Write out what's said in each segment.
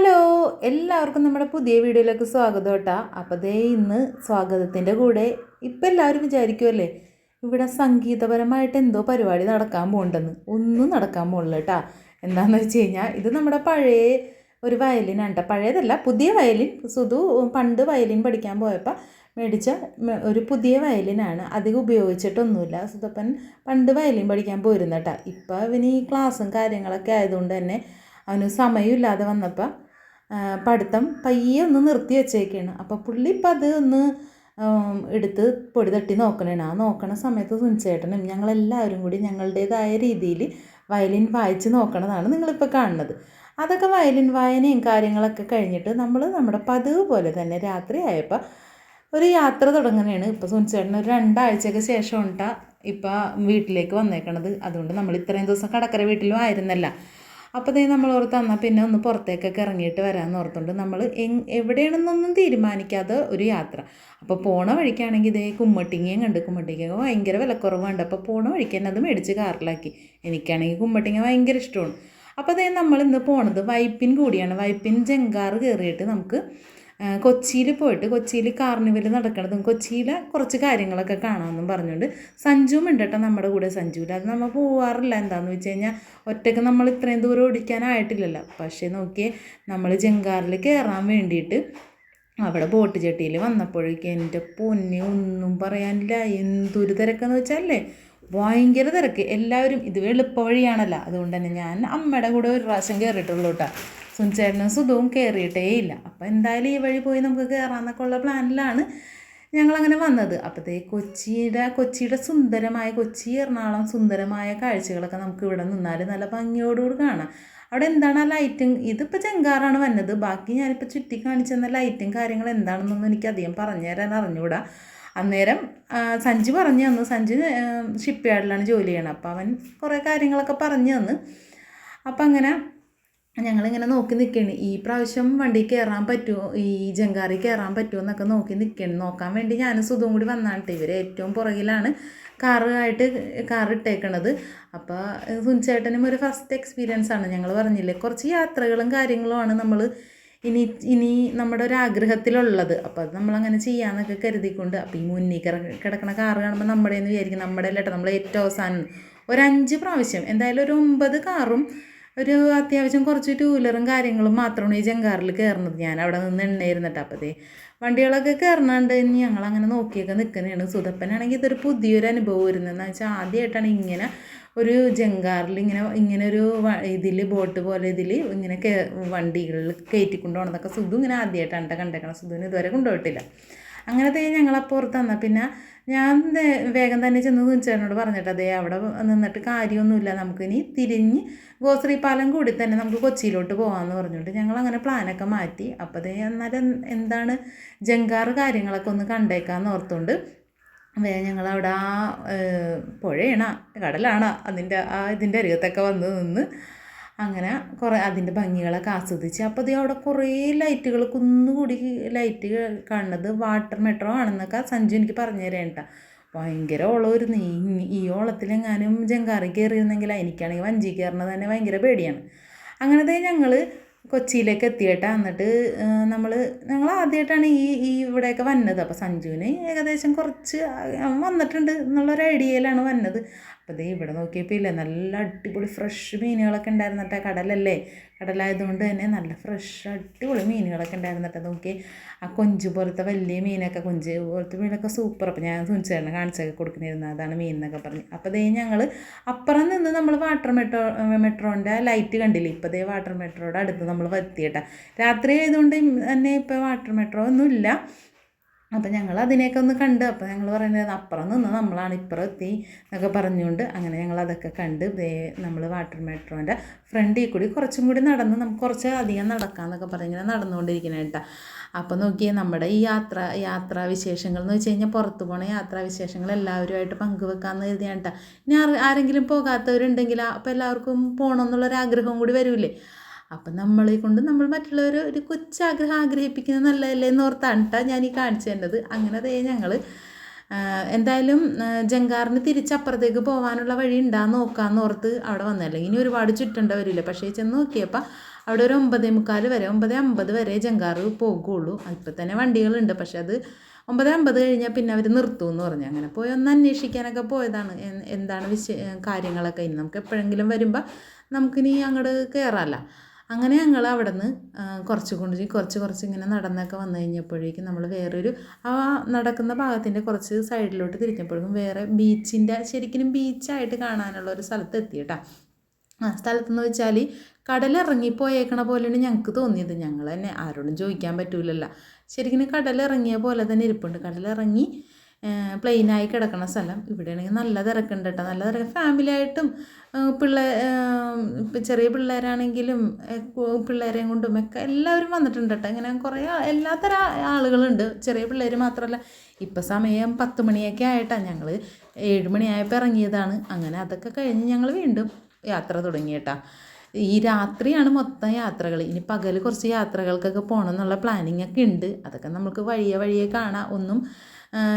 Hello എല്ലാവർക്കും നമ്മുടെ പുതിയ വീഡിയോയിലേക്ക് സ്വാഗതം കേട്ടാ. അപ്പോൾ ദേ ഇന്ന് സ്വാഗതത്തിന്റെ കൂടെ ഇപ്പം എല്ലാവരും വിചാരിക്കുമല്ലേ ഇവിടെ സംഗീതപരമായിട്ട് എന്തോ പരിപാടി നടക്കാൻ പോകണ്ടെന്ന് ഒന്നും നടക്കാൻ പോകുന്നില്ല കേട്ടാ. എന്താണെന്ന് വെച്ച് കഴിഞ്ഞാൽ ഇത് നമ്മുടെ പഴയ ഒരു വയലിനാണ് കേട്ടോ. പഴയതല്ല പുതിയ വയലിൻ. സുധു പണ്ട് വയലിൻ പഠിക്കാൻ പോയപ്പോൾ മേടിച്ച ഒരു പുതിയ വയലിനാണ്. അധികം ഉപയോഗിച്ചിട്ടൊന്നുമില്ല. സുധപ്പൻ പണ്ട് വയലിൻ പഠിക്കാൻ പോയിരുന്നു കേട്ടോ. ഇപ്പം അവന് ഈ ക്ലാസ്സും കാര്യങ്ങളൊക്കെ ആയതുകൊണ്ട് തന്നെ അവന് സമയമില്ലാതെ വന്നപ്പോൾ പഠിത്തം പയ്യെ ഒന്ന് നിർത്തി വെച്ചേക്കാണ്. അപ്പോൾ പുള്ളി ഇപ്പം അത് ഒന്ന് എടുത്ത് പൊടി തട്ടി നോക്കണേണ്. ആ നോക്കണ സമയത്ത് സുനിച്ചേട്ടനും ഞങ്ങളെല്ലാവരും കൂടി ഞങ്ങളുടേതായ രീതിയിൽ വയലിൻ വായിച്ച് നോക്കണതാണ് നിങ്ങളിപ്പോൾ കാണുന്നത്. അതൊക്കെ വയലിൻ വായനയും കാര്യങ്ങളൊക്കെ കഴിഞ്ഞിട്ട് നമ്മൾ നമ്മുടെ പതിവ് പോലെ തന്നെ രാത്രി ആയപ്പോൾ ഒരു യാത്ര തുടങ്ങുകയാണ് ഇപ്പോൾ സുനിച്ചേട്ടൻ ഒരു രണ്ടാഴ്ചയ്ക്ക് ശേഷം ഉണ്ടാ ഇപ്പോൾ വീട്ടിലേക്ക് വന്നേക്കണത്. അതുകൊണ്ട് നമ്മൾ ഇത്രയും ദിവസം കടക്കര വീട്ടിലും ആയിരുന്നല്ല. അപ്പോൾ ദേ നമ്മൾ ഓർത്ത് എന്നാൽ പിന്നെ ഒന്ന് പുറത്തേക്കൊക്കെ ഇറങ്ങിയിട്ട് വരാമെന്ന് ഓർത്തുകൊണ്ട് നമ്മൾ എവിടെയാണെന്നൊന്നും തീരുമാനിക്കാതെ ഒരു യാത്ര. അപ്പോൾ പോണ വഴിക്കാണെങ്കിൽ ഇതേ കുമ്മട്ടിങ്ങയും കണ്ട്. കുമ്മട്ടിങ്ങ ഭയങ്കര വിലക്കുറവുണ്ട്. അപ്പോൾ പോണ വഴിക്ക് തന്നെ അത് മേടിച്ച് കാറിലാക്കി. എനിക്കാണെങ്കിൽ കുമ്മട്ടിങ്ങ ഭയങ്കര ഇഷ്ടമാണ് അപ്പോൾ അതേ നമ്മൾ ഇന്ന് പോണത് വൈപ്പിൻ കൂടിയാണ്. വൈപ്പിൻ ജങ്കാറ് കയറിയിട്ട് നമുക്ക് കൊച്ചിയിൽ പോയിട്ട് കൊച്ചിയിൽ കാർണിവൽ നടക്കണതും കൊച്ചിയിലെ കുറച്ച് കാര്യങ്ങളൊക്കെ കാണാമെന്നും പറഞ്ഞുകൊണ്ട് സഞ്ജുവും ഉണ്ട് കേട്ടോ നമ്മുടെ കൂടെ സഞ്ജുവിൽ അത് നമ്മൾ പോവാറില്ല. എന്താണെന്ന് വെച്ച് കഴിഞ്ഞാൽ ഒറ്റയ്ക്ക് നമ്മൾ ഇത്രയും ദൂരം ഓടിക്കാനായിട്ടില്ലല്ലോ. പക്ഷേ നോക്കിയേ നമ്മൾ ജംഗാറിൽ കയറാൻ വേണ്ടിയിട്ട് അവിടെ ബോട്ട് ചട്ടിയിൽ വന്നപ്പോഴേക്ക് എന്റെ പൊന്നെ ഒന്നും പറയാനില്ല. എന്തൊരു തിരക്കെന്ന് വെച്ചാലേ ഭയങ്കര തിരക്ക്. എല്ലാവരും ഇത് എളുപ്പ വഴിയാണല്ലോ. അതുകൊണ്ട് തന്നെ ഞാൻ അമ്മയുടെ കൂടെ ഒരു പ്രാവശ്യം കയറിയിട്ടുള്ളൂ കേട്ടോ. സുനിച്ചേട്ടനും സുധവും കയറിയിട്ടേ ഇല്ല. എന്തായാലും ഈ വഴി പോയി നമുക്ക് കയറാമെന്നൊക്കെ ഉള്ള പ്ലാനിലാണ് ഞങ്ങളങ്ങനെ വന്നത്. അപ്പോഴത്തേ കൊച്ചിയുടെ കൊച്ചിയുടെ സുന്ദരമായ കൊച്ചി എറണാകുളം സുന്ദരമായ കാഴ്ചകളൊക്കെ നമുക്ക് ഇവിടെ നിന്നാൽ നല്ല ഭംഗിയോടുകൂടി കാണാം. അവിടെ എന്താണ് ആ ലൈറ്റും ഇതിപ്പോൾ ചെങ്കാറാണ് വന്നത്. ബാക്കി ഞാനിപ്പോൾ ചുറ്റി കാണിച്ചെന്ന ലൈറ്റും കാര്യങ്ങൾ എന്താണെന്നൊന്നും എനിക്ക് അധികം പറഞ്ഞു തരാൻ അറിഞ്ഞുകൂടാ അന്നേരം സഞ്ജു പറഞ്ഞു തന്നു. സഞ്ജു ഷിപ്പ് യാർഡിലാണ് ജോലി ചെയ്യണം. അപ്പോൾ അവൻ കുറേ കാര്യങ്ങളൊക്കെ പറഞ്ഞു തന്നു. അപ്പം അങ്ങനെ ഞങ്ങളിങ്ങനെ നോക്കി നിൽക്കണ് ഈ പ്രാവശ്യം വണ്ടി കയറാൻ പറ്റുമോ ഈ ജങ്കാറി കയറാൻ പറ്റുമോ എന്നൊക്കെ നോക്കി നിൽക്കണം നോക്കാൻ വേണ്ടി ഞാനും സുധവും കൂടി വന്നാണ് ഇവർ ഏറ്റവും പുറകിലാണ് കാറായിട്ട് കാർ ഇട്ടേക്കണത്. അപ്പോൾ സുനിച്ചേട്ടനും ഒരു ഫസ്റ്റ് എക്സ്പീരിയൻസ് ആണ് ഞങ്ങൾ പറഞ്ഞില്ലേ? കുറച്ച് യാത്രകളും കാര്യങ്ങളുമാണ് നമ്മൾ ഇനി ഇനി നമ്മുടെ ഒരു ആഗ്രഹത്തിലുള്ളത്. അപ്പോൾ അത് നമ്മളങ്ങനെ ചെയ്യാമെന്നൊക്കെ കരുതിക്കൊണ്ട് അപ്പോൾ ഈ മുന്നിൽ കിട കിടക്കണ കാറ് കാണുമ്പോൾ നമ്മുടെ എന്ന് വിചാരിക്കും നമ്മുടെ അല്ലേട്ടോ നമ്മൾ ഏറ്റവും അവസാനം. ഒരു അഞ്ച് പ്രാവശ്യം എന്തായാലും ഒരു ഒമ്പത് കാറും ഒരു അത്യാവശ്യം കുറച്ച് ടൂ വീലറും കാര്യങ്ങളും മാത്രമാണ് ഈ ജങ്കാറിൽ കയറുന്നത്. ഞാൻ അവിടെ നിന്ന് എണ്ണയിരുന്നിട്ട് അപ്പോൾ ദേ വണ്ടികളൊക്കെ കയറണുണ്ട് ഞങ്ങൾ അങ്ങനെ നോക്കിയൊക്കെ നിൽക്കുന്നതാണ്. സുതപ്പനാണെങ്കിൽ ഇതൊരു പുതിയൊരു അനുഭവം വരുന്നതെന്ന് വെച്ചാൽ ആദ്യമായിട്ടാണ് ഇങ്ങനെ ഒരു ജങ്കാറിൽ ഇങ്ങനെ ഇങ്ങനെ ഒരു ഇതിൽ ബോട്ട് പോലെ ഇതിൽ ഇങ്ങനെ കേ വണ്ടികളിൽ കയറ്റി കൊണ്ടുപോകണതൊക്കെ സുധു ഇങ്ങനെ ആദ്യമായിട്ടാണ് കണ്ടേക്കണം സുധുവിന് ഇതുവരെ കൊണ്ടുപോയിട്ടില്ല. അങ്ങനത്തെ ഞങ്ങളപ്പോൾ പുറത്ത് തന്ന പിന്നെ ഞാൻ വേഗം തന്നെ ചെന്ന് കുഞ്ചേട്ടനോട് പറഞ്ഞിട്ട് അതേ അവിടെ നിന്നിട്ട് കാര്യമൊന്നുമില്ല. നമുക്കിനി തിരിഞ്ഞ് ഗോശ്രീ പാലം കൂടി തന്നെ നമുക്ക് കൊച്ചിയിലോട്ട് പോകാമെന്ന് പറഞ്ഞുകൊണ്ട് ഞങ്ങൾ അങ്ങനെ പ്ലാനൊക്കെ മാറ്റി. അപ്പോൾ ദേ എന്നാലും എന്താണ് ജങ്കാറ് കാര്യങ്ങളൊക്കെ ഒന്ന് കണ്ടേക്കാന്ന് ഓർത്തുകൊണ്ട് വേഗം ഞങ്ങളവിടെ ആ പുഴയാണ് കടലാണ് അതിന്റെ ആ ഇതിന്റെ അരികത്തൊക്കെ വന്ന് നിന്ന് അങ്ങനെ കുറേ അതിന്റെ ഭംഗികളൊക്കെ ആസ്വദിച്ച്. അപ്പോൾ ഇത് അവിടെ കുറേ ലൈറ്റുകൾ കുന്നുകൂടി ലൈറ്റ് കാണുന്നത് വാട്ടർ മെട്രോ ആണെന്നൊക്കെ സഞ്ജു എനിക്ക് പറഞ്ഞു തരാൻ കേട്ടോ. ഭയങ്കര ഓളമായിരുന്നു. ഈ ഈ ഓളത്തിലെങ്ങാനും ജങ്കാറി കയറിയിരുന്നെങ്കിൽ എനിക്കാണെങ്കിൽ വഞ്ചി കയറുന്നത് തന്നെ ഭയങ്കര പേടിയാണ്. അങ്ങനത്തെ ഞങ്ങൾ കൊച്ചിയിലേക്ക് എത്തിയിട്ട് എന്നിട്ട് നമ്മൾ ഞങ്ങൾ ആദ്യമായിട്ടാണ് ഈ ഈ ഇവിടെയൊക്കെ വന്നത്. അപ്പോൾ സഞ്ജുവിന് ഏകദേശം കുറച്ച് വന്നിട്ടുണ്ട് എന്നുള്ളൊരു ഐഡിയയിലാണ് വന്നത്. അപ്പോൾ ദേ ഇവിടെ നോക്കിയപ്പോൾ ഇല്ല നല്ല അടിപൊളി ഫ്രഷ് മീനുകളൊക്കെ ഉണ്ടായിരുന്നിട്ട് കടലല്ലേ? കടലായതുകൊണ്ട് തന്നെ നല്ല ഫ്രഷ് അടിപൊളി മീനുകളൊക്കെ ഉണ്ടായിരുന്നിട്ട് നോക്കി ആ കൊഞ്ച് പോലത്തെ വലിയ മീനൊക്കെ കൊഞ്ച് പോലത്തെ മീനൊക്കെ സൂപ്പർ അപ്പോൾ ഞാൻ സുനിച്ചേട്ടനെ കാണിച്ചൊക്കെ കൊടുക്കുന്നിരുന്നു അതാണ് മീൻ എന്നൊക്കെ പറഞ്ഞു. അപ്പോൾ ദേ ഞങ്ങൾ അപ്പുറം നിന്ന് നമ്മൾ വാട്ടർ മെട്രോ മെട്രോന്റെ ലൈറ്റ് കണ്ടില്ലേ? ഇപ്പോൾ ദേ വാട്ടർ മെട്രോയുടെ അടുത്ത് നമ്മൾ എത്തിയിട്ടാ രാത്രി ആയതുകൊണ്ട് തന്നെ ഇപ്പോൾ വാട്ടർ മെട്രോ ഒന്നും ഇല്ല അപ്പം ഞങ്ങൾ അതിനെയൊക്കെ ഒന്ന് കണ്ട് അപ്പോൾ ഞങ്ങൾ പറയുന്നത് അപ്പുറം നിന്ന് നമ്മളാണ് ഇപ്പുറം എത്തി എന്നൊക്കെ പറഞ്ഞുകൊണ്ട് അങ്ങനെ ഞങ്ങൾ അതൊക്കെ കണ്ട് വേ നമ്മൾ വാട്ടർ മെട്രോന്റെ ഫ്രണ്ടിൽ കൂടി കുറച്ചും കൂടി നടന്ന് നമുക്ക് കുറച്ച് അധികം നടക്കാമെന്നൊക്കെ പറഞ്ഞ് ഇങ്ങനെ നടന്നുകൊണ്ടിരിക്കുന്നത് കേട്ടോ അപ്പോൾ നോക്കിയേ നമ്മുടെ ഈ യാത്ര യാത്രാ വിശേഷങ്ങൾ എന്ന് വെച്ച് കഴിഞ്ഞാൽ പുറത്ത് പോണ യാത്രാ വിശേഷങ്ങൾ എല്ലാവരുമായിട്ട് പങ്കുവെക്കാമെന്ന് കരുതിയാണ് കേട്ടോ ഇനി ആര് ആരെങ്കിലും പോകാത്തവരുണ്ടെങ്കിൽ അപ്പോൾ എല്ലാവർക്കും പോകണമെന്നുള്ളൊരു ആഗ്രഹവും കൂടി വരൂലേ അപ്പം നമ്മളെ കൊണ്ട് നമ്മൾ മറ്റുള്ളവർ ഒരു കൊച്ചാഗ്രഹം ആഗ്രഹിപ്പിക്കുന്നത് നല്ലതല്ലേ എന്ന് ഓർത്താണ് ഞാൻ ഈ കാണിച്ചു തന്നത് അങ്ങനെ അതേ ഞങ്ങൾ എന്തായാലും ജങ്കാറിന് തിരിച്ചപ്പുറത്തേക്ക് പോകാനുള്ള വഴി ഉണ്ടാന്ന് നോക്കാമെന്ന് ഓർത്ത് അവിടെ വന്നല്ലേ ഇനി ഒരുപാട് ചുറ്റേണ്ട വരില്ല പക്ഷേ ചെന്ന് നോക്കിയപ്പോൾ അവിടെ ഒരു ഒമ്പതേ മുക്കാൽ വരെ ഒമ്പത് അമ്പത് വരെ ജങ്കാറ് പോകുള്ളൂ. ഇപ്പം തന്നെ വണ്ടികളുണ്ട്. പക്ഷേ അത് ഒമ്പത് അമ്പത് കഴിഞ്ഞാൽ പിന്നെ അവർ നിർത്തുമെന്ന് പറഞ്ഞു. അങ്ങനെ പോയി ഒന്ന് അന്വേഷിക്കാനൊക്കെ പോയതാണ്. എന്താണ് വിശ കാര്യങ്ങളൊക്കെ? ഇനി നമുക്ക് എപ്പോഴെങ്കിലും വരുമ്പോൾ നമുക്കിനി അങ്ങോട്ട് കയറാമല്ലോ അങ്ങനെ ഞങ്ങൾ അവിടെ നിന്ന് കുറച്ച് കൊണ്ട് കുറച്ച് കുറച്ച് ഇങ്ങനെ നടന്നൊക്കെ വന്നു കഴിഞ്ഞപ്പോഴേക്കും നമ്മൾ വേറൊരു ആ നടക്കുന്ന ഭാഗത്തിന്റെ കുറച്ച് സൈഡിലോട്ട് തിരിഞ്ഞപ്പോഴേക്കും വേറെ ബീച്ചിന്റെ ശരിക്കും ബീച്ചായിട്ട് കാണാനുള്ള ഒരു സ്ഥലത്ത് എത്തി കേട്ടോ. ആ സ്ഥലത്തെന്ന് വെച്ചാൽ കടലിറങ്ങിപ്പോയേക്കണ പോലെയാണ് ഞങ്ങൾക്ക് തോന്നിയത്. ഞങ്ങൾ തന്നെ ആരോടും ചോദിക്കാൻ പറ്റൂലല്ലോ. ശരിക്കും കടലിറങ്ങിയ പോലെ തന്നെ ഇരിപ്പുണ്ട്. കടലിറങ്ങി പ്ലെയിനായി കിടക്കുന്ന സ്ഥലം. ഇവിടെയാണെങ്കിൽ നല്ല തിരക്കുണ്ട് കേട്ടോ. നല്ല തിരക്ക്. ഫാമിലി ആയിട്ടും പിള്ളേ ചെറിയ പിള്ളേരാണെങ്കിലും പിള്ളേരെയും കൊണ്ടും ഒക്കെ എല്ലാവരും വന്നിട്ടുണ്ട് കേട്ടോ. ഇങ്ങനെ കുറേ ആ- എല്ലാ തരം ആളുകളുണ്ട്. ചെറിയ പിള്ളേർ മാത്രമല്ല. ഇപ്പം സമയം പത്ത് മണിയൊക്കെ ആയിട്ടാണ് ഞങ്ങൾ ഏഴ് മണിയായപ്പോൾ ഇറങ്ങിയതാണ്. അങ്ങനെ അതൊക്കെ കഴിഞ്ഞ് ഞങ്ങൾ വീണ്ടും യാത്ര തുടങ്ങി കേട്ടോ. ഈ രാത്രിയാണ് മൊത്തം യാത്രകൾ ഇനി പകൽ കുറച്ച് യാത്രകൾക്കൊക്കെ പോകണം എന്നുള്ള പ്ലാനിങ് ഒക്കെ ഉണ്ട് അതൊക്കെ നമുക്ക് വഴിയെ വഴിയെ കാണാം. ഒന്നും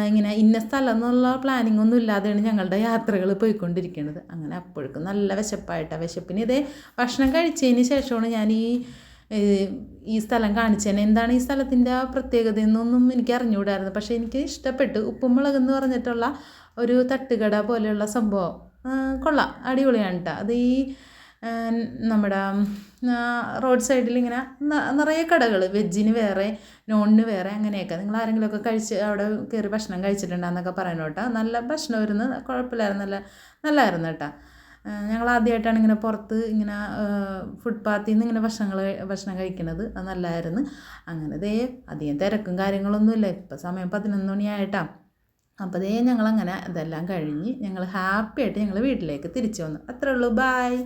ഇങ്ങനെ ഇന്ന സ്ഥലം എന്നുള്ള പ്ലാനിങ് ഒന്നും ഇല്ലാതെയാണ് ഞങ്ങളുടെ യാത്രകൾ പോയിക്കൊണ്ടിരിക്കുന്നത് അങ്ങനെ അപ്പോഴേക്കും നല്ല വിശപ്പായിട്ടാണ് വിശപ്പിന് ഇതേ ഭക്ഷണം കഴിച്ചതിന് ശേഷമാണ് ഞാൻ ഈ ഈ സ്ഥലം കാണിച്ചേനെ. എന്താണ് ഈ സ്ഥലത്തിന്റെ ആ പ്രത്യേകത എന്നൊന്നും എനിക്ക് അറിഞ്ഞുകൂടായിരുന്നു. പക്ഷേ എനിക്ക് ഇഷ്ടപ്പെട്ടു. ഉപ്പും മുളക് എന്ന് പറഞ്ഞിട്ടുള്ള ഒരു തട്ടുകട പോലെയുള്ള സംഭവം. കൊള്ളാം. അടിപൊളിയാണ് കേട്ടോ അത് ഈ നമ്മുടെ റോഡ് സൈഡിൽ ഇങ്ങനെ നിറയെ കടകൾ വെജിന് വേറെ നോണിന് വേറെ അങ്ങനെയൊക്കെ. നിങ്ങൾ ആരെങ്കിലുമൊക്കെ കഴിച്ച് അവിടെ കയറി ഭക്ഷണം കഴിച്ചിട്ടുണ്ടെന്നൊക്കെ പറയണം കേട്ടോ നല്ല ഭക്ഷണം വരുന്നത് കുഴപ്പമില്ലായിരുന്നു നല്ല നല്ലതായിരുന്നു കേട്ടോ ഞങ്ങൾ ആദ്യമായിട്ടാണ് ഇങ്ങനെ പുറത്ത് ഇങ്ങനെ ഫുട്പാത്തിൽ നിന്ന് ഇങ്ങനെ ഭക്ഷണങ്ങൾ ഭക്ഷണം കഴിക്കുന്നത് അത് നല്ലതായിരുന്നു അങ്ങനെ ദേ അധികം തിരക്കും കാര്യങ്ങളൊന്നുമില്ല ഇപ്പം സമയം പതിനൊന്ന് മണിയായിട്ടാണ് അപ്പോൾ ദേ ഞങ്ങളങ്ങനെ ഇതെല്ലാം കഴിഞ്ഞ് ഞങ്ങൾ ഹാപ്പി ആയിട്ട് ഞങ്ങൾ വീട്ടിലേക്ക് തിരിച്ചു വന്നു. അത്രേ ഉള്ളൂ. ബായ്